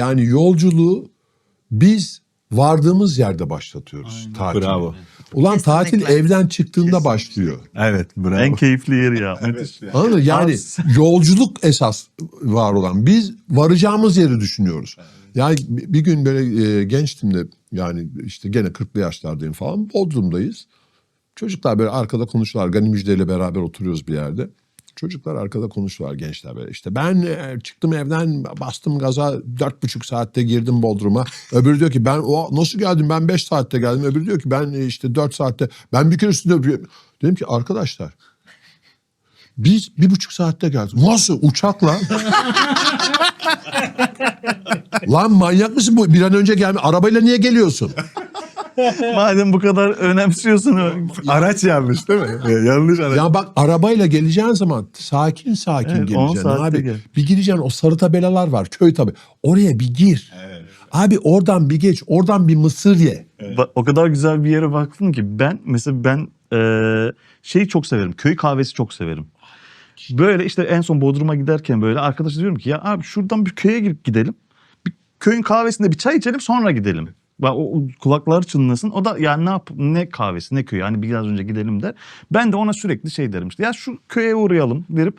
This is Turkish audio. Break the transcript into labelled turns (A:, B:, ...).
A: Yani yolculuğu biz vardığımız yerde başlatıyoruz tatili.
B: Bravo.
A: Ulan tatil
C: Kesinlikle.
A: evden çıktığında başlıyor.
B: Evet bravo.
D: En keyifli yeri ya. Müthiş.
A: Anladın mı? Yani yolculuk esas var olan. Biz varacağımız yeri düşünüyoruz. Yani bir bir gün böyle e, gençtim de yani işte gene 40'lı yaşlardayım falan. Bodrum'dayız. Çocuklar böyle arkada konuşuyorlar. Gani Müjde ile beraber oturuyoruz bir yerde. Çocuklar arkada konuşuyorlar gençler böyle. İşte ben e, çıktım evden bastım gaza dört buçuk saatte girdim Bodrum'a. Öbürü diyor ki ben o nasıl geldim ben beş saatte geldim. Öbürü diyor ki ben e, işte dört saatte ben bir kere üstünde öpüyorum. Dedim ki arkadaşlar biz bir buçuk saatte geldik. Nasıl? Uçakla. Lan manyak mısın bu? Bir an önce gelme. Arabayla niye geliyorsun?
D: Madem bu kadar önemsiyorsun.
B: Araç yanlış değil mi? Yanlış araç.
A: Ya bak arabayla geleceğin zaman sakin sakin
D: Evet, on
A: geleceksin abi.
D: gel.
A: Bir gireceksin o sarı tabelalar var köy tabi. Oraya bir gir. Abi oradan bir geç. Oradan bir mısır ye.
D: Ba- O kadar güzel bir yere baktın ki ben mesela ben eee şeyi çok severim. Köy kahvesi çok severim. Böyle işte en son Bodrum'a giderken böyle arkadaşa diyorum ki ya abi şuradan bir köye girip gidelim. Bir köyün kahvesinde bir çay içelim sonra gidelim. O, o kulaklar çınlasın. O da ya ne yap ne kahvesi ne köyü hani biraz önce gidelim der. Ben de ona sürekli şey derim işte ya şu köye uğrayalım derim.